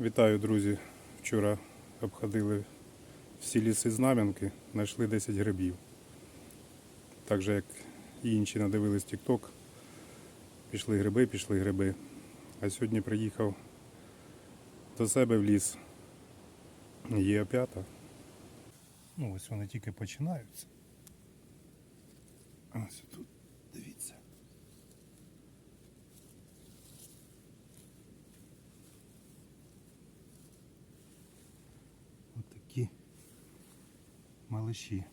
Вітаю, друзі! Вчора обходили всі ліси Знам'янки, знайшли 10 грибів. Так же, як і інші надивились TikTok, пішли гриби, пішли гриби. А сьогодні приїхав до себе в ліс. Є опята. Ну, ось вони тільки починаються. Ось тут, дивіться. Отакі малиші.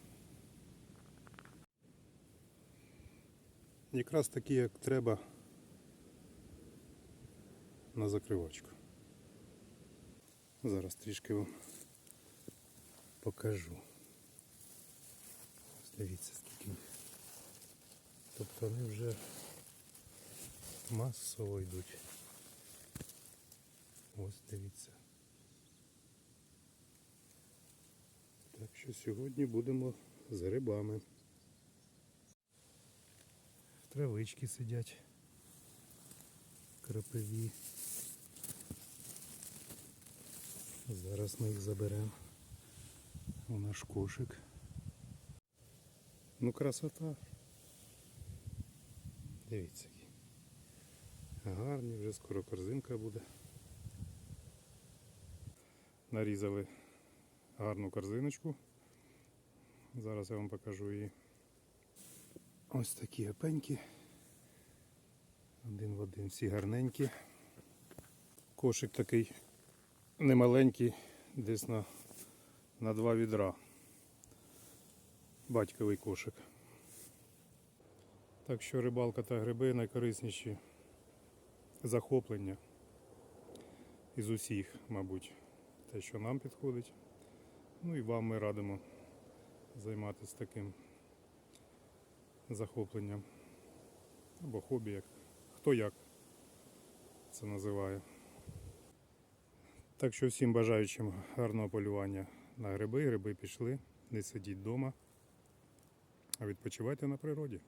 Якраз такі, як треба на закривачку. Зараз трішки вам покажу. Дивіться, скільки. Тобто вони вже масово йдуть. Ось дивіться. Що сьогодні будемо з грибами. Травички сидять. Крапиві. Зараз ми їх заберемо у наш кошик. Ну красота. Дивіться. Гарні, вже скоро корзинка буде. Нарізали гарну корзиночку. Зараз я вам покажу її. Ось такі опеньки. Один в один, всі гарненькі. Кошик такий немаленький, десь на, на два відра. Батьковий кошик. Так що рибалка та гриби найкорисніші захоплення із усіх, мабуть, те, що нам підходить. Ну і вам ми радимо займатися таким захопленням або хобі, як хто як це називає. Так що всім бажаючим гарного полювання на гриби, гриби пішли, не сидіть вдома, а відпочивайте на природі.